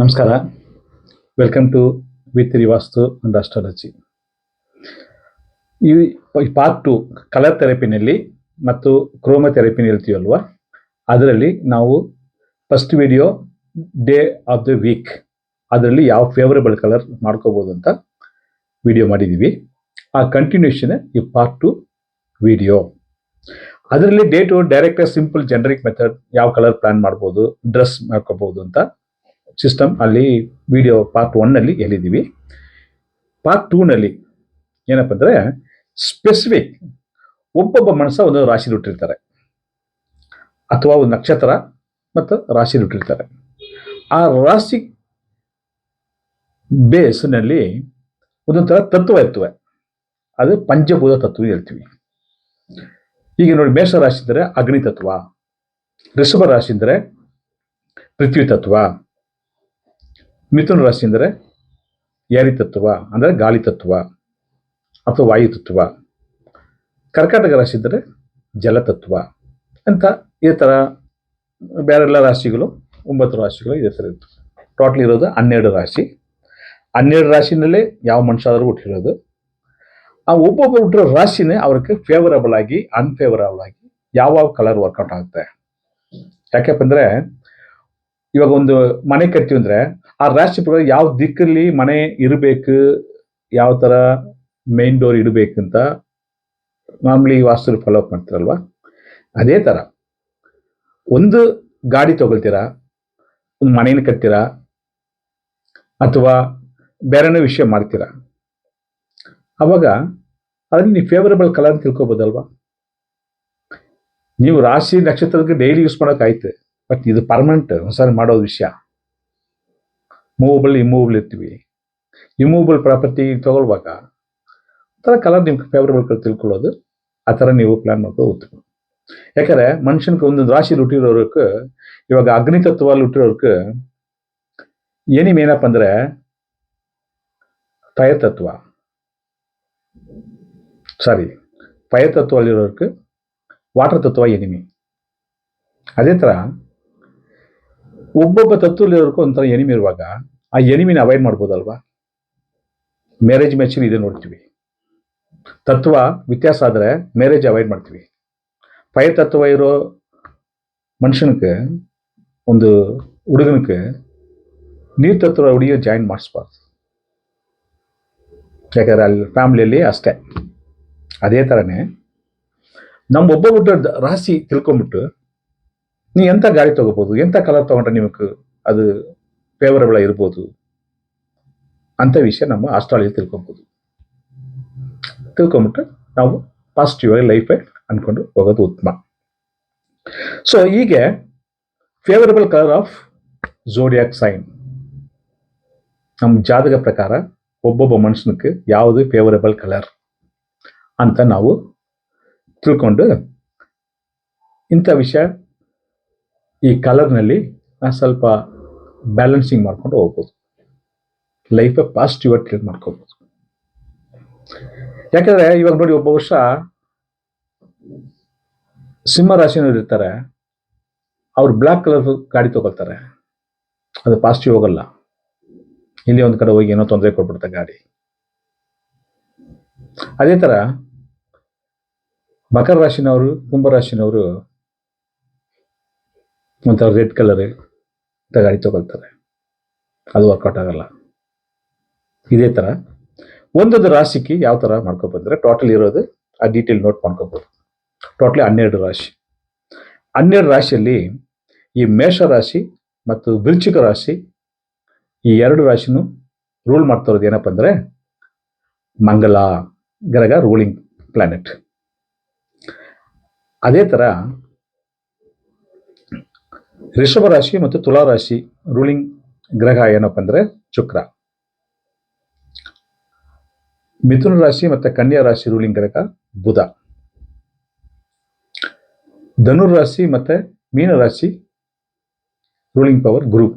ನಮಸ್ಕಾರ. Welcome to with vastu and astrology ಈ part two colour ಥೆರಪಿನಲ್ಲಿ ಮತ್ತು ಕ್ರೋಮ ಥೆರಪಿನ ಹೇಳ್ತೀವಲ್ವ ಅದರಲ್ಲಿ ನಾವು first video day of the week ಅದರಲ್ಲಿ ಯಾವ ಫೇವರೇಬಲ್ ಕಲರ್ ಮಾಡ್ಕೋಬೋದು ಅಂತ ವಿಡಿಯೋ ಮಾಡಿದ್ದೀವಿ ಆ ಕಂಟಿನ್ಯೂಷನ್ ಈ ಪಾರ್ಟ್ ಟು ವಿಡಿಯೋ ಅದರಲ್ಲಿ day two direct simple generic method ಯಾವ ಕಲರ್ ಪ್ಲಾನ್ ಮಾಡ್ಬೋದು ಡ್ರೆಸ್ ಮಾಡ್ಕೋಬಹುದು ಅಂತ ಸಿಸ್ಟಮ್ ಅಲ್ಲಿ ವಿಡಿಯೋ ಪಾರ್ಟ್ ಒನ್ನಲ್ಲಿ ಹೇಳಿದ್ದೀವಿ ಪಾರ್ಟ್ ಟೂನಲ್ಲಿ ಏನಪ್ಪ ಅಂದರೆ ಸ್ಪೆಸಿಫಿಕ್ ಒಬ್ಬೊಬ್ಬ ಮನಸ್ಸ ಒಂದು ರಾಶಿ ಹುಟ್ಟಿರ್ತಾರೆ. ಅಥವಾ ಒಂದು ನಕ್ಷತ್ರ ಮತ್ತು ರಾಶಿ ಹುಟ್ಟಿರ್ತಾರೆ. ಆ ರಾಶಿ ಬೇಸ್ನಲ್ಲಿ ಒಂದೊಂದು ಥರ ತತ್ವ ಇರ್ತವೆ. ಅದು ಪಂಚಭೂತ ತತ್ವ ಹೇಳ್ತೀವಿ. ಈಗ ನೋಡಿ ಮೇಷ ರಾಶಿ ಅಂದರೆ ಅಗ್ನಿ ತತ್ವ ಋಷಭ ರಾಶಿ ಅಂದರೆ ಪೃಥ್ವಿ ತತ್ವ. ಮಿಥುನ ರಾಶಿ ಅಂದರೆ ಏರಿ ತತ್ವ ಅಂದರೆ ಗಾಳಿ ತತ್ವ ಅಥವಾ ವಾಯು ತತ್ವ ಕರ್ಕಾಟಕ ರಾಶಿ ಇದ್ದರೆ ಜಲತತ್ವ ಅಂತ ಇದೇ ಥರ ಬೇರೆಲ್ಲ ರಾಶಿಗಳು ಒಂಬತ್ತು ರಾಶಿಗಳು ಇದೇ ಥರ ಇರ್ತದೆ ಟೋಟಲ್ ಇರೋದು ಹನ್ನೆರಡು ರಾಶಿ. ಹನ್ನೆರಡು ರಾಶಿನಲ್ಲೇ ಯಾವ ಮನುಷ್ಯ ಆದರೂ ಹುಟ್ಟಿರೋದು. ಆ ಒಬ್ಬೊಬ್ಬರು ಹುಟ್ಟಿರೋ ರಾಶಿನೇ ಅವ್ರಿಗೆ ಫೇವರಬಲ್ ಆಗಿ ಅನ್ಫೇವರಬಲ್ ಆಗಿ ಯಾವ ಕಲರ್ ವರ್ಕೌಟ್ ಆಗುತ್ತೆ. ಯಾಕೆಂದ್ರೆ ಇವಾಗ ಒಂದು ಮನೆ ಕಟ್ತೀವಿ ಅಂದ್ರೆ ಆ ರಾಶಿ ಪ್ರಕಾರ ಯಾವ ದಿಕ್ಕಲ್ಲಿ ಮನೆ ಇರಬೇಕು, ಯಾವ ತರ ಮೇನ್ ಡೋರ್ ಇಡಬೇಕಂತ ಮಾಮೂಲಿ ವಾಸ್ತು ಫಾಲೋ ಅಪ್ ಮಾಡ್ತಾರಲ್ವಾ? ಅದೇ ತರ, ಒಂದು ಗಾಡಿ ತಗೊಳ್ತೀರಾ, ಒಂದು ಮನೇನ ಕಟ್ತೀರಾ, ಅಥವಾ ಬೇರೆನೇ ವಿಷಯ ಮಾಡ್ತೀರಾ? ಅವಾಗ ಅದನ್ನ ನೀವು ಫೇವರಬಲ್ ಕಲರ್ ತಿಳ್ಕೊಬೋದಲ್ವಾ? ನೀವು ರಾಶಿ ನಕ್ಷತ್ರಕ್ಕೆ ಡೈಲಿ ಯೂಸ್ ಮಾಡೋಕ್ಕಾಯ್ತು ಬಟ್ ಇದು ಪರ್ಮನೆಂಟ್ ಒಂದ್ಸಾರಿ ಮಾಡೋದು ವಿಷಯ. ಮೂವಬಲ್ ಇಮೂವಬಲ್ ಇರ್ತೀವಿ ಇಮೂವಬಲ್ ಪ್ರಾಪರ್ಟಿ ತಗೊಳ್ವಾಗ ಥರ ಕಲರ್ ನಿಮ್ಗೆ ಫೇವರಬಲ್ ಕಲರ್ ತಿಳ್ಕೊಳ್ಳೋದು ಆ ಥರ ನೀವು ಪ್ಲಾನ್ ಮಾಡ್ಕೊಂಡು ಉತ್ತಮ ಯಾಕಂದ್ರೆ ಮನುಷ್ಯನ್ಗೆ ಒಂದೊಂದು ರಾಶಿ ಹುಟ್ಟಿರೋರ್ಗೆ ಇವಾಗ ಅಗ್ನಿ ತತ್ವಲ್ಲಿ ಹುಟ್ಟಿರೋರ್ಗೆ ಏನಿಮ್ ಏನಪ್ಪ ಅಂದ್ರೆ ಫೈರ್ ತತ್ವ ಸಾರಿ ಫೈರ್ ತತ್ವಲ್ಲಿರೋರ್ಗೆ ವಾಟರ್ ತತ್ವ ಎನಿಮಿ ಅದೇ ಥರ ಒಬ್ಬೊಬ್ಬ ತತ್ವದಲ್ಲಿರೋರ್ಗೂ ಒಂಥರ ಎನಿಮಿ ಇರುವಾಗ ಆ ಎನಿಮಿನ ಅವಾಯ್ಡ್ ಮಾಡ್ಬೋದಲ್ವಾ? ಮ್ಯಾರೇಜ್ ಮ್ಯಾಚಲ್ಲಿ ಇದೆ ನೋಡ್ತೀವಿ. ತತ್ವ ವ್ಯತ್ಯಾಸ ಆದರೆ ಮ್ಯಾರೇಜ್ ಅವಾಯ್ಡ್ ಮಾಡ್ತೀವಿ. ಫೈರ್ ತತ್ವ ಇರೋ ಮನುಷ್ಯನಿಗೆ ಒಂದು ಹುಡುಗನಿಗೆ ನೀರು ತತ್ವ ಹುಡುಗಿ ಜಾಯಿನ್ ಮಾಡಿಸ್ಬಾರ್ದು. ಯಾಕಂದ್ರೆ ಅಲ್ಲಿ ಫ್ಯಾಮಿಲಿಯಲ್ಲಿ ಅಷ್ಟೇ. ಅದೇ ಥರನೇ ನಮ್ಮ ಒಬ್ಬೊಬ್ಬ ರಾಶಿ ತಿಳ್ಕೊಂಬಿಟ್ಟು ನೀ ಎಂಥ ಗಾಡಿ ತಗೋಬೋದು? ಎಂಥ ಕಲರ್ ತಗೊಂಡ್ರೆ ನಿಮಗೆ ಅದು ಫೇವರಬಲ್ ಇರ್ಬೋದು. ಅಂತ ವಿಷಯ ನಮ್ಮ ಆಸ್ಟ್ರಾಲಜಿ ತಿಳ್ಕೊಬೋದು. ತಿಳ್ಕೊಂಬಿಟ್ಟು ನಾವು ಪಾಸಿಟಿವ್ ಆಗಿ ಲೈಫೇ ಅನ್ಕೊಂಡು ಹೋಗೋದು ಉತ್ತಮ. ಸೊ ಹೀಗೆ favourable colour of zodiac sign ನಮ್ಮ ಜಾತಕ ಪ್ರಕಾರ ಒಬ್ಬೊಬ್ಬ ಮನುಷ್ಯನಕ್ಕೆ ಯಾವುದು ಫೇವರಬಲ್ ಕಲರ್ ಅಂತ ನಾವು ತಿಳ್ಕೊಂಡು ಇಂಥ ವಿಷಯ ಈ ಕಲರ್ನಲ್ಲಿ ಸ್ವಲ್ಪ ಬ್ಯಾಲೆನ್ಸಿಂಗ್ ಮಾಡ್ಕೊಂಡು ಹೋಗ್ಬೋದು. ಲೈಫ್ ಪಾಸಿಟಿವ್ ಆಗಿ ಮಾಡ್ಕೋಬೋದು. ಯಾಕಂದ್ರೆ ಇವಾಗ ನೋಡಿ ಒಬ್ಬ ವರ್ಷ ಸಿಂಹ ರಾಶಿನವ್ರು ಇರ್ತಾರೆ ಅವ್ರು ಬ್ಲ್ಯಾಕ್ ಕಲರ್ ಗಾಡಿ ತಗೊಳ್ತಾರೆ. ಅದು ಪಾಸಿಟಿವ್ ಹೋಗಲ್ಲ. ಇಲ್ಲಿ ಒಂದು ಕಡೆ ಹೋಗಿ ಏನೋ ತೊಂದರೆ ಕೊಟ್ಬಿಡ್ತಾರೆ ಗಾಡಿ. ಅದೇ ಥರ ಮಕರ ರಾಶಿನವರು, ಕುಂಭ ರಾಶಿನವರು ಒಂಥರ ರೆಡ್ ಕಲರ್ ಗಾಡಿ ತಗೊಳ್ತಾರೆ ಅದು ವರ್ಕೌಟ್ ಆಗಲ್ಲ. ಇದೇ ಥರ ಒಂದೊಂದು ರಾಶಿಗೆ ಯಾವ ಥರ ಮಾಡ್ಕೊಬಂದ್ರೆ ಟೋಟಲ್ ಇರೋದು ಆ ಡೀಟೇಲ್ ನೋಟ್ ಮಾಡ್ಕೋಬೋದು. ಟೋಟಲಿ ಹನ್ನೆರಡು ರಾಶಿ. ಹನ್ನೆರಡು ರಾಶಿಯಲ್ಲಿ ಈ ಮೇಷ ರಾಶಿ ಮತ್ತು ವೃಶ್ಚಿಕ ರಾಶಿ ಈ ಎರಡು ರಾಶಿನೂ ರೂಲ್ ಮಾಡ್ತಾ ಇರೋದು ಏನಪ್ಪ ಅಂದರೆ ಮಂಗಲ, ಗ್ರಹ ರೂಲಿಂಗ್ ಪ್ಲಾನೆಟ್ ಅದೇ ಥರ ರಿಷಭ ರಾಶಿ ಮತ್ತು ತುಲಾ ರಾಶಿ ರೂಲಿಂಗ್ ಗ್ರಹ ಏನಪ್ಪ ಅಂದರೆ ಶುಕ್ರ. ಮಿಥುನ ರಾಶಿ ಮತ್ತು ಕನ್ಯಾ ರಾಶಿ ರೂಲಿಂಗ್ ಗ್ರಹ ಬುಧ. ಧನುರ್ ರಾಶಿ ಮತ್ತು ಮೀನ ರಾಶಿ ರೂಲಿಂಗ್ ಪವರ್ ಗುರು.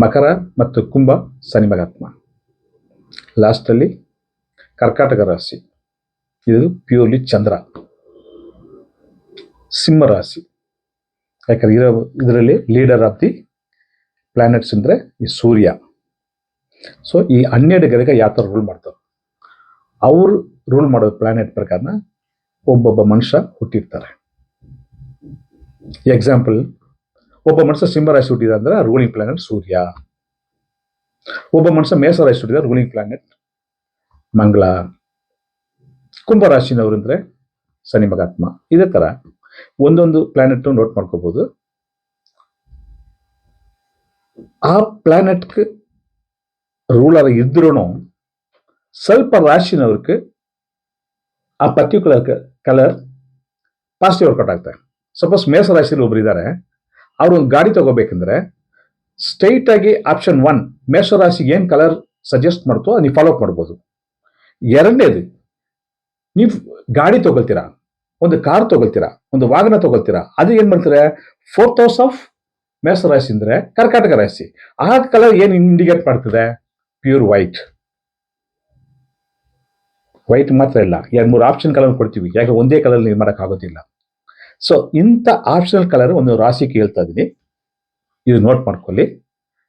ಮಕರ ಮತ್ತು ಕುಂಭ ಶನಿ ಮಹಾತ್ಮ. ಲಾಸ್ಟಲ್ಲಿ ಕರ್ಕಾಟಕ ರಾಶಿ. ಇದು ಪ್ಯೂರ್ಲಿ ಚಂದ್ರ. ಸಿಂಹ ರಾಶಿ. ಯಾಕಂದ್ರೆ ಇರೋ ಇದರಲ್ಲಿ ಲೀಡರ್ ಆಫ್ ದಿ ಪ್ಲಾನೆಟ್ಸ್ ಅಂದರೆ ಈ ಸೂರ್ಯ. ಸೊ ಈ ಹನ್ನೆರಡು ಗ್ರಹ ಯಾವ ಥರ ರೂಲ್ ಮಾಡ್ತಾರೆ? ಅವರು ರೂಲ್ ಮಾಡೋ ಪ್ಲಾನೆಟ್ ಪ್ರಕಾರನ ಒಬ್ಬೊಬ್ಬ ಮನುಷ್ಯ ಹುಟ್ಟಿರ್ತಾರೆ. ಎಕ್ಸಾಂಪಲ್ ಒಬ್ಬ ಮನುಷ್ಯ ಸಿಂಹ ರಾಶಿ ಹುಟ್ಟಿದ ಅಂದ್ರೆ ರೂಲಿಂಗ್ ಪ್ಲಾನೆಟ್ ಸೂರ್ಯ. ಒಬ್ಬ ಮನುಷ್ಯ ಮೇಷ ರಾಶಿ ಹುಟ್ಟಿದ ರೂಲಿಂಗ್ ಪ್ಲಾನೆಟ್ ಮಂಗಳ. ಕುಂಭ ರಾಶಿನವರು ಅಂದ್ರೆ ಶನಿ ಮಗಾತ್ಮ ಇದೇ ತರ. ಒಂದೊಂದು ಪ್ಲಾನೆಟ್ ನೋಟ್ ಮಾಡ್ಕೋಬಹುದು ಆ ಪ್ಲಾನೆಟ್ ರೂಲರ್ ಇದ್ರೂ ಸ್ವಲ್ಪ ರಾಶಿನವ್ರಿಗೆ ಆ particular colour positive work out ಆಗ್ತದೆ. ಸಪೋಸ್ ಮೇಷ ರಾಶಿಯಲ್ಲಿ ಒಬ್ರು ಇದ್ದಾರೆ ಅವ್ರು ಒಂದು ಗಾಡಿ ತಗೋಬೇಕಂದ್ರೆ ಸ್ಟ್ರೈಟ್ ಆಗಿ ಆಪ್ಷನ್ ಒನ್ ಮೇಷ ರಾಶಿಗೆ ಏನು ಕಲರ್ ಸಜೆಸ್ಟ್ ಮಾಡ್ತೋ ನೀವು ಫಾಲೋ ಅಪ್ ಮಾಡ್ಬೋದು. ಎರಡನೇದು, ನೀವು ಗಾಡಿ ತಗೊಳ್ತೀರಾ? ಒಂದು ಕಾರ್ ತಗೊಳ್ತೀರಾ? ಒಂದು ವಾಹನ ತಗೊಳ್ತೀರಾ? ಅದು ಏನು ಮಾಡ್ತಾರೆ? ಫೋರ್ತ್ ಹೌಸ್ ಆಫ್ ಮೇಷ ರಾಶಿ ಅಂದರೆ ಕರ್ಕಾಟಕ ರಾಶಿ ಆ ಕಲರ್ ಏನು ಇಂಡಿಕೇಟ್ ಮಾಡ್ತದೆ? ಪ್ಯೂರ್ ವೈಟ್ ವೈಟ್ ಮಾತ್ರ ಇಲ್ಲ. ಎರಡು ಮೂರು ಆಪ್ಷನ್ ಕಲರ್ ಕೊಡ್ತೀವಿ. ಯಾಕೆ? ಒಂದೇ ಕಲರ್ ನೀವು ಮಾಡೋಕ್ಕಾಗೋದಿಲ್ಲ ಸೊ ಇಂಥ ಆಪ್ಷನಲ್ ಕಲರ್ ಒಂದು ರಾಶಿ ಹೇಳ್ತಾ ಇದ್ದೀನಿ. ಇದು ನೋಟ್ ಮಾಡ್ಕೊಳ್ಳಿ.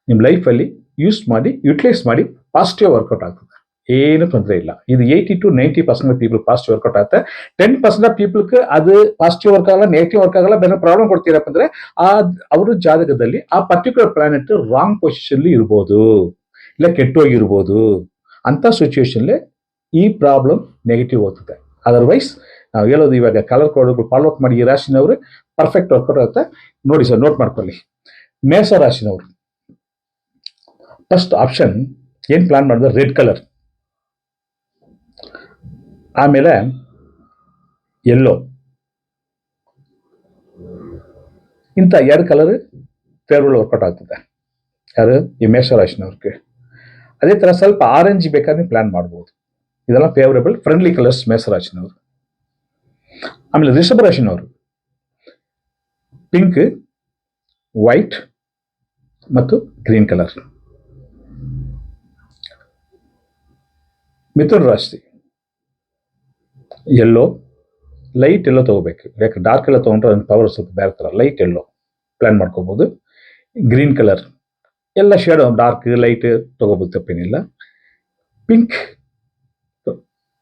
ನಿಮ್ಮ ಲೈಫಲ್ಲಿ ಯೂಸ್ ಮಾಡಿ ಯುಟಿಲೈಸ್ ಮಾಡಿ ಪಾಸಿಟಿವ್ ವರ್ಕೌಟ್ ಆಗ್ತದೆ. ಏನು ತೊಂದರೆ ಇಲ್ಲ. ಇದು eighty to ninety percent people positive work out ಆಗುತ್ತೆ. ಟೆನ್ ಪರ್ಸೆಂಟ್ ಪೀಪಲ್ಗೆ ಅದು ಪಾಸಿಟಿವ್ ವರ್ಕ್ ಆಗಲ್ಲ ನೆಗೆಟಿವ್ ವರ್ಕ್ ಆಗಲ್ಲ, ಬೇರೆ ಪ್ರಾಬ್ಲಮ್ ಕೊಡ್ತೀರಪ್ಪ ಅಂದ್ರೆ ಆ ಅವರು ಜಾತಕದಲ್ಲಿ ಆ ಪರ್ಟಿಕ್ಯುಲರ್ ಪ್ಲಾನೆಟ್ ರಾಂಗ್ ಪೊಸಿಷನ್ ಇರ್ಬೋದು. ಇಲ್ಲ ಕೆಟ್ಟೋಗಿರ್ಬೋದು. ಅಂತ ಸಿಚುವೇಶನ್ಲಿ ಈ ಪ್ರಾಬ್ಲಮ್ ನೆಗೆಟಿವ್ ಹೋಗ್ತದೆ. ಅದರ್ವೈಸ್ ನಾವು ಹೇಳೋದು ಇವಾಗ ಕಲರ್ ಕೋಡ್ ಫಾಲೋ ಅಪ್ ಮಾಡಿ ಈ ರಾಶಿನವರು ಪರ್ಫೆಕ್ಟ್ ವರ್ಕೌಟ್ ಆಗುತ್ತೆ. ನೋಡಿ ಸರ್ ನೋಟ್ ಮಾಡ್ಕೊಳ್ಳಿ. ಮೇಷ ರಾಶಿನವರು. ಫಸ್ಟ್ ಆಪ್ಷನ್ ಏನ್ ಪ್ಲಾನ್ ಮಾಡಿದ್ರೆ? ರೆಡ್ ಕಲರ್ ಆಮೇಲೆ ಎಲ್ಲೋ. ಇಂಥ ಎರಡು ಕಲರ್ ಫೇವರಬಲ್ ವರ್ಕೌಟ್ ಆಗ್ತದೆ. ಯಾರು? ಈ ಮೇಷರಾಶಿನವ್ರಿಗೆ. ಅದೇ ಥರ ಸ್ವಲ್ಪ ಆರೆಂಜ್ ಬೇಕಾದ್ರೆ ಪ್ಲ್ಯಾನ್ ಮಾಡ್ಬೋದು. ಇದೆಲ್ಲ ಫೇವರೇಬಲ್ ಫ್ರೆಂಡ್ಲಿ ಕಲರ್ಸ್ ಮೇಷರಾಶಿನವರು. ಆಮೇಲೆ ರಿಷಭ ರಾಶಿನವರು. ಪಿಂಕ್ ವೈಟ್ ಮತ್ತು ಗ್ರೀನ್ ಕಲರ್ ಮಿಥುನ ರಾಶಿ. ಎಲ್ಲೋ ಲೈಟ್ ಎಲ್ಲೋ ತಗೋಬೇಕು. ಯಾಕೆ ಡಾರ್ಕ್ ಎಲ್ಲ ತೊಗೊಂಡ್ರೆ ಅದನ್ನು ಪವರ್ ಸ್ವಲ್ಪ ಬೇರೆ ಥರ ಲೈಟ್ ಎಲ್ಲೋ ಪ್ಲ್ಯಾನ್ ಮಾಡ್ಕೋಬೋದು. ಗ್ರೀನ್ ಕಲರ್ ಎಲ್ಲ ಶೇಡ್ ಡಾರ್ಕ್ ಲೈಟ್ ತೊಗೋಬೋದು, ತಪ್ಪೇನಿಲ್ಲ. ಪಿಂಕ್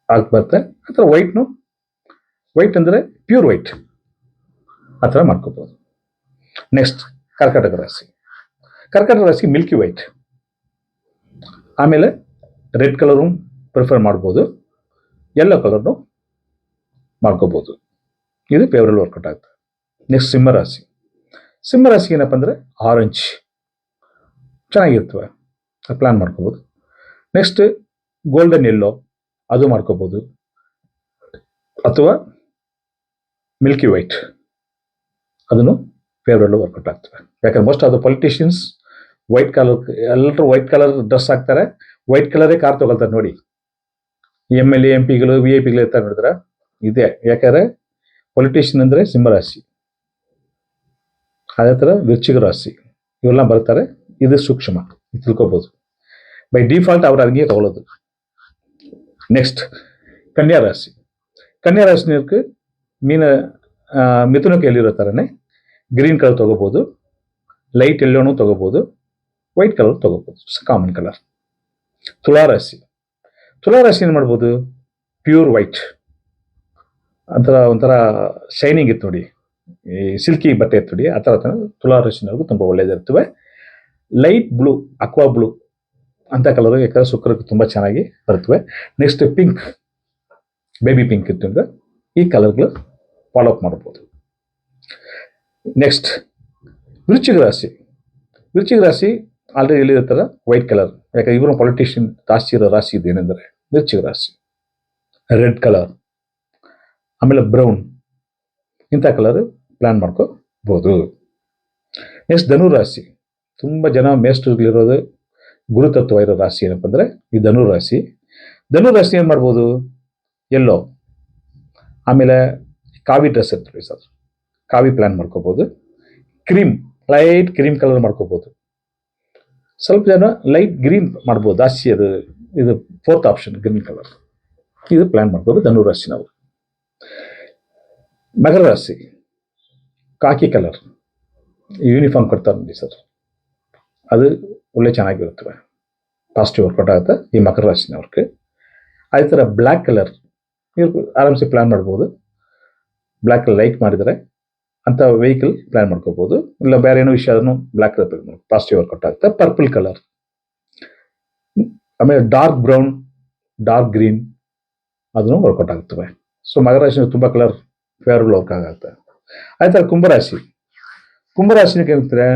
ಆಗಿ ಬರುತ್ತೆ ಆ ಥರ ವೈಟ್ನು ವೈಟ್ ಅಂದರೆ ಪ್ಯೂರ್ ವೈಟ್ ಆ ಥರ ಮಾಡ್ಕೋಬೋದು. ನೆಕ್ಸ್ಟ್ ಕರ್ಕಾಟಕ ರಾಶಿ. ಕರ್ಕಾಟಕ ರಾಶಿ ಮಿಲ್ಕಿ ವೈಟ್ ಆಮೇಲೆ ರೆಡ್ ಕಲರು ಪ್ರಿಫರ್ ಮಾಡ್ಬೋದು. ಯೆಲ್ಲೋ ಕಲರ್ನು ಮಾಡ್ಕೋಬೋದು. ಇದು ಫೇವ್ರಲ್ಲಿ ವರ್ಕೌಟ್ ಆಗುತ್ತೆ. ನೆಕ್ಸ್ಟ್ ಸಿಂಹರಾಶಿ ಸಿಂಹರಾಶಿ ಏನಪ್ಪ ಅಂದರೆ ಆರೆಂಜ್ ಚೆನ್ನಾಗಿರ್ತವೆ. ಪ್ಲಾನ್ ಮಾಡ್ಕೋಬೋದು. ನೆಕ್ಸ್ಟ್ ಗೋಲ್ಡನ್ ಎಲ್ಲೋ ಅದು ಮಾಡ್ಕೋಬೋದು. ಅಥವಾ ಮಿಲ್ಕಿ ವೈಟ್ ಅದನ್ನು ಫೇವ್ರಲ್ಲೂ ವರ್ಕೌಟ್ ಆಗ್ತವೆ. ಯಾಕಂದ್ರೆ ಮೋಸ್ಟ್ ಅದು ಪೊಲಿಟಿಷಿಯನ್ಸ್ ವೈಟ್ ಕಲರ್ ಎಲ್ಲರೂ ವೈಟ್ ಕಲರ್ ಡ್ರೆಸ್ ಹಾಕ್ತಾರೆ. ವೈಟ್ ಕಲರೇ ಕಾರ್ ತಗೊಳ್ತಾರೆ ನೋಡಿ. ಎಂ ಎಲ್ ಎ ಎಂ ಪಿಗಳು ವಿ ಐ ಪಿಗಳು ಇರ್ತಾರೆ ನೋಡಿದ್ರೆ? ಇದೆ. ಯಾಕಂದ್ರೆ ಪೊಲಿಟಿಷಿಯನ್ ಅಂದರೆ ಸಿಂಹರಾಶಿ. ಅದೇ ಥರ ವೃಶ್ಚಿಕ ರಾಶಿ. ಇವೆಲ್ಲ ಬರ್ತಾರೆ. ಇದು ಸೂಕ್ಷ್ಮ. ಇದು ತಿಳ್ಕೊಬೋದು. ಬೈ ಡಿಫಾಲ್ಟ್ ಅವ್ರ ಹಂಗೆ ತಗೊಳ್ಳೋದು. ನೆಕ್ಸ್ಟ್ ಕನ್ಯಾ ರಾಶಿ. ಕನ್ಯಾ ರಾಶಿನವ್ರಿಗೆ ಮೀನ ಆ, ಮಿಥುನಕ್ಕೆ ಎಲ್ಲಿರೋ ಥರನೇ ಗ್ರೀನ್ ಕಲರ್ ತಗೋಬೋದು. ಲೈಟ್ ಎಲ್ಲೋನು ತಗೋಬೋದು. ವೈಟ್ ಕಲರ್ ತಗೋಬೋದು. ಕಾಮನ್ ಕಲರ್ ತುಲಾರಾಶಿ ತುಲಾರಾಶಿ ಏನು ಮಾಡ್ಬೋದು? ಪ್ಯೂರ್ ವೈಟ್ ಒಂಥರ ಒಂಥರ ಶೈನಿಂಗ್ ಇತ್ತು ನೋಡಿ. ಈ ಸಿಲ್ಕಿ ಬಟ್ಟೆ ಇತ್ತು ನೋಡಿ. ಆ ಥರ ಥರ ತುಲಾರಾಶಿನವ್ರಿಗೂ ತುಂಬ ಒಳ್ಳೇದಿರ್ತವೆ ಲೈಟ್ ಬ್ಲೂ ಅಕ್ವಾ ಬ್ಲೂ ಅಂತ ಕಲರ್ ಯಾಕಂದ್ರೆ ಶುಕ್ರಕ್ಕೆ ತುಂಬ ಚೆನ್ನಾಗಿ ಬರ್ತವೆ ನೆಕ್ಸ್ಟ್ ಪಿಂಕ್ ಬೇಬಿ ಪಿಂಕ್ ಇತ್ತು ಅಂದ್ರೆ ಈ ಕಲರ್ಗಳು ಫಾಲೋ ಅಪ್ ಮಾಡ್ಬೋದು. ನೆಕ್ಸ್ಟ್ ವೃಶ್ಚಿಕ ರಾಶಿ. ವೃಶ್ಚಿಕ ರಾಶಿ ಆಲ್ರೆಡಿ ಹೇಳಿರ್ತಾರ ವೈಟ್ ಕಲರ್ ಯಾಕಂದ್ರೆ ಇವರು ಪೊಲಿಟಿಷಿಯನ್ ಜಾಸ್ತಿ ಇರೋ ರಾಶಿ ಇದೆ ಏನಂದ್ರೆ ವೃಶ್ಚಿಕ ರಾಶಿ. ರೆಡ್ ಕಲರ್ ಆಮೇಲೆ ಬ್ರೌನ್. ಇಂಥ ಕಲರ್ ಪ್ಲ್ಯಾನ್ ಮಾಡ್ಕೋಬೋದು. ನೆಕ್ಸ್ಟ್ ಧನು ರಾಶಿ ತುಂಬ ಜನ ಮೇಸ್ಟ್ರುಗಳಿರೋದು ಗುರುತತ್ವ ಇರೋ ರಾಶಿ ಏನಪ್ಪ ಅಂದರೆ ಈ ಧನು ರಾಶಿ ಧನು ರಾಶಿ ಏನು ಮಾಡ್ಬೋದು? ಎಲ್ಲೋ. ಆಮೇಲೆ ಕಾವಿ ಡ್ರೆಸ್ ಇರ್ತೀವಿ ಸರ್ ಕಾವಿ ಪ್ಲ್ಯಾನ್ ಮಾಡ್ಕೋಬೋದು. ಕ್ರೀಮ್ ಲೈಟ್ ಕ್ರೀಮ್ ಕಲರ್ ಮಾಡ್ಕೋಬೋದು. ಸ್ವಲ್ಪ ಜನ ಲೈಟ್ ಗ್ರೀನ್ ಮಾಡ್ಬೋದು. ಜಾಸ್ತಿ ಅದು, ಇದು ಫೋರ್ತ್ ಆಪ್ಷನ್ ಗ್ರೀನ್ ಕಲರ್ ಇದು ಪ್ಲ್ಯಾನ್ ಮಾಡ್ಕೋಬೋದು ಧನು ರಾಶಿ ನಾವು. ಮಕರ ರಾಶಿ ಕಾಕಿ ಕಲರ್ ಯೂನಿಫಾರ್ಮ್ ಕೊಡ್ತಾರೆ ನೋಡಿ ಸರ್ ಅದು ಒಳ್ಳೆ ಚೆನ್ನಾಗಿರುತ್ತವೆ ಪಾಸಿಟಿವ್ ವರ್ಕೌಟ್ ಆಗುತ್ತೆ ಈ ಮಕರ ರಾಶಿನವ್ರಿಗೆ ಅದೇ ಥರ ಬ್ಲ್ಯಾಕ್ ಕಲರ್ ಇವ್ರು ಆರಾಮ್ಸೆ ಪ್ಲ್ಯಾನ್ ಮಾಡ್ಬೋದು ಬ್ಲ್ಯಾಕ್ ಲೈಕ್ ಮಾಡಿದರೆ ಅಂಥ ವೆಹಿಕಲ್ ಪ್ಲ್ಯಾನ್ ಮಾಡ್ಕೋಬೋದು ಇಲ್ಲ ಬೇರೆ ಏನೋ ವಿಷಯ ಅದನ್ನು black colour positive work out ಆಗುತ್ತೆ ಪರ್ಪಲ್ ಕಲರ್ ಆಮೇಲೆ ಡಾರ್ಕ್ ಬ್ರೌನ್ ಡಾರ್ಕ್ ಗ್ರೀನ್ ಅದನ್ನು ವರ್ಕೌಟ್ ಆಗ್ತವೆ ಸೊ ಮಕರ ರಾಶಿ ತುಂಬ ಕಲರ್ ಫೇವರಬಲ್ ವರ್ಕ್ ಆಗುತ್ತೆ ಅದೇ ಥರ ಕುಂಭರಾಶಿ ಕುಂಭರಾಶಿನಕ್ಕೆ ಏನಂತಾರೆ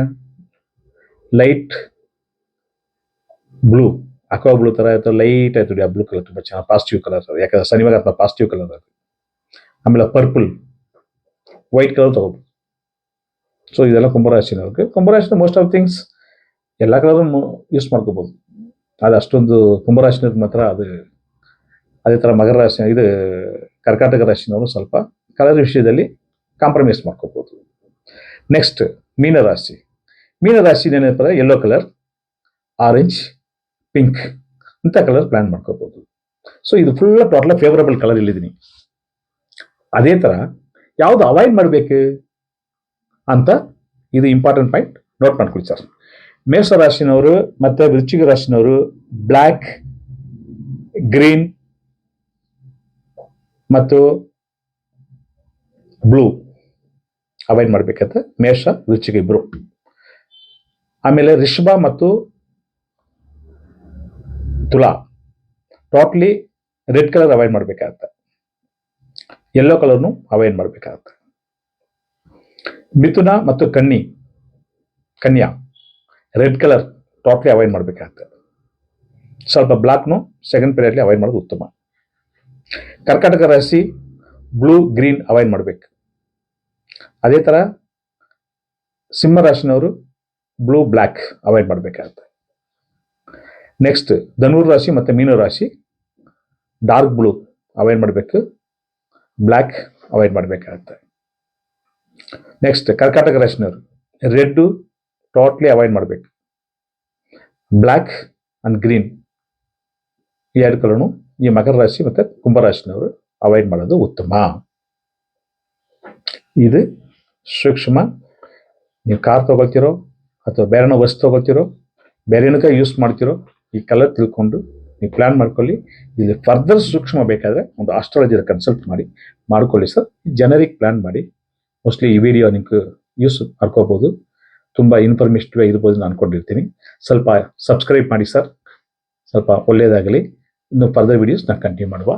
ಲೈಟ್ ಬ್ಲೂ ಅಕ್ವಾ ಬ್ಲೂ ಥರ ಆಯ್ತು ಲೈಟ್ ಆಯ್ತು ನೋಡಿ ಆ ಬ್ಲೂ ಕಲರ್ ತುಂಬ ಚೆನ್ನಾಗಿ ಪಾಸಿಟಿವ್ ಕಲರ್ ಯಾಕಂದ್ರೆ ಶನಿವಾರ ಅಥವಾ ಪಾಸಿಟಿವ್ ಕಲರ್ ಅದು ಆಮೇಲೆ ಪರ್ಪಲ್ ವೈಟ್ ಕಲರ್ ತಗೋಬೋದು ಸೊ ಇದೆಲ್ಲ ಕುಂಭರಾಶಿನವ್ರಿಗೆ ಕುಂಭರಾಶಿನ ಮೋಸ್ಟ್ ಆಫ್ ಥಿಂಗ್ಸ್ ಎಲ್ಲ ಕಲರ್ ಯೂಸ್ ಮಾಡ್ಕೋಬೋದು ಅದು ಅಷ್ಟೊಂದು ಕುಂಭರಾಶಿನವ್ರಿಗೆ ಮಾತ್ರ ಅದು ಅದೇ ಥರ ಮಕರ ರಾಶಿ ಇದು ಕರ್ಕಾಟಕ ರಾಶಿನವರು ಸ್ವಲ್ಪ ಕಲರ್ ವಿಷಯದಲ್ಲಿ ಕಾಂಪ್ರಮೈಸ್ ಮಾಡ್ಕೋಬೋದು. ನೆಕ್ಸ್ಟ್ ಮೀನರಾಶಿ. ಮೀನರಾಶಿ ಏನಪ್ಪ ಯೆಲ್ಲೋ ಕಲರ್ ಆರೆಂಜ್ ಪಿಂಕ್ ಇಂಥ ಕಲರ್ ಪ್ಲಾನ್ ಮಾಡ್ಕೋಬೋದು. ಸೊ ಇದು ಫುಲ್ ಟೋಟಲ್ ಫೇವರಬಲ್ ಕಲರ್ ಇಲ್ಲಿದ್ದೀನಿ. ಅದೇ ಥರ ಯಾವುದು ಅವಾಯ್ಡ್ ಮಾಡಬೇಕು ಅಂತ ಇದು ಇಂಪಾರ್ಟೆಂಟ್ ಪಾಯಿಂಟ್ ನೋಟ್ ಮಾಡ್ಕೊಳ್ಳಿ ಸರ್ ಮೇಷ ರಾಶಿನವರು ಮತ್ತು ವೃಶ್ಚಿಕ ರಾಶಿನವರು ಬ್ಲ್ಯಾಕ್ ಗ್ರೀನ್ ಮತ್ತು ಬ್ಲೂ ಅವಾಯ್ಡ್ ಮಾಡಬೇಕಂತ ಮೇಷ, ವೃಶ್ಚಿಕ ಇಬ್ಬರು ಆಮೇಲೆ ರಿಷಭ ಮತ್ತು ತುಲಾ. ಟೋಟ್ಲಿ ರೆಡ್ ಕಲರ್ ಅವಾಯ್ಡ್ ಮಾಡಬೇಕಾಗತ್ತೆ. ಯೆಲ್ಲೋ ಕಲರ್ನು ಅವಾಯ್ಡ್ ಮಾಡಬೇಕಾಗತ್ತೆ. ಮಿಥುನ ಮತ್ತು ಕನ್ನಿ, ಕನ್ಯಾ. ರೆಡ್ ಕಲರ್ ಟೋಟ್ಲಿ ಅವಾಯ್ಡ್ ಮಾಡಬೇಕಾಗತ್ತೆ. ಸ್ವಲ್ಪ ಬ್ಲಾಕ್ನು ಸೆಕೆಂಡ್ ಪೀರಿಯಡ್ಲಿ ಅವಾಯ್ಡ್ ಮಾಡೋದು ಉತ್ತಮ. ಕರ್ಕಾಟಕ ರಾಶಿ ಬ್ಲೂ, ಗ್ರೀನ್ ಅವಾಯ್ಡ್ ಮಾಡಬೇಕು. ಅದೇ ಥರ ಸಿಂಹ ರಾಶಿನವರು ಬ್ಲೂ, ಬ್ಲ್ಯಾಕ್ ಅವಾಯ್ಡ್ ಮಾಡಬೇಕಾಗತ್ತೆ. ನೆಕ್ಸ್ಟ್ ಧನುರ್ ರಾಶಿ ಮತ್ತು ಮೀನು ರಾಶಿ ಡಾರ್ಕ್ ಬ್ಲೂ ಅವಾಯ್ಡ್ ಮಾಡಬೇಕು. ಬ್ಲ್ಯಾಕ್ ಅವಾಯ್ಡ್ ಮಾಡಬೇಕಾಗತ್ತೆ. ನೆಕ್ಸ್ಟ್ ಕರ್ಕಾಟಕ ರಾಶಿನವರು ರೆಡ್ಡು ಟೋಟ್ಲಿ ಅವಾಯ್ಡ್ ಮಾಡಬೇಕು. ಬ್ಲ್ಯಾಕ್ ಆ್ಯಂಡ್ ಗ್ರೀನ್ ಎರಡು ಕಲರ್ನು ಈ ಮಕರ ರಾಶಿ ಮತ್ತು ಕುಂಭರಾಶಿನವರು ಅವಾಯ್ಡ್ ಮಾಡೋದು ಉತ್ತಮ. ಇದು ಸೂಕ್ಷ್ಮ. ನೀವು ಕಾರ್ ತೊಗೊಳ್ತಿರೋ ಅಥವಾ ಬೇರೆನೋ ವಸ್ತು ತೊಗೊಳ್ತಿರೋ ಬೇರೆನಕ್ಕೆ ಯೂಸ್ ಮಾಡ್ತಿರೋ, ಈ ಕಲರ್ ತಿಳ್ಕೊಂಡು ನೀವು ಪ್ಲ್ಯಾನ್ ಮಾಡ್ಕೊಳ್ಳಿ. ಇಲ್ಲಿ ಫರ್ದರ್ ಸೂಕ್ಷ್ಮ ಬೇಕಾದರೆ ಒಂದು ಆಸ್ಟ್ರಾಲಜಿನ ಕನ್ಸಲ್ಟ್ ಮಾಡಿ, ಮಾಡ್ಕೊಳ್ಳಿ ಸರ್. ಜನರಿಗೆ ಪ್ಲ್ಯಾನ್ ಮಾಡಿ. ಮೋಸ್ಟ್ಲಿ ಈ ವಿಡಿಯೋ ನಿಮ್ಗೆ ಯೂಸ್ ಮಾಡ್ಕೋಬೋದು. ತುಂಬ ಇನ್ಫಾರ್ಮೇಟಿವ್ ಇರ್ಬೋದು ನಾನು ಅನ್ಕೊಂಡಿರ್ತೀನಿ. ಸ್ವಲ್ಪ ಸಬ್ಸ್ಕ್ರೈಬ್ ಮಾಡಿ ಸರ್. ಸ್ವಲ್ಪ ಒಳ್ಳೆಯದಾಗಲಿ ಇನ್ನು ಫರ್ದರ್ ವಿಡಿಯೋಸ್ ನಾನು ಕಂಟಿನ್ಯೂ ಮಾಡುವ.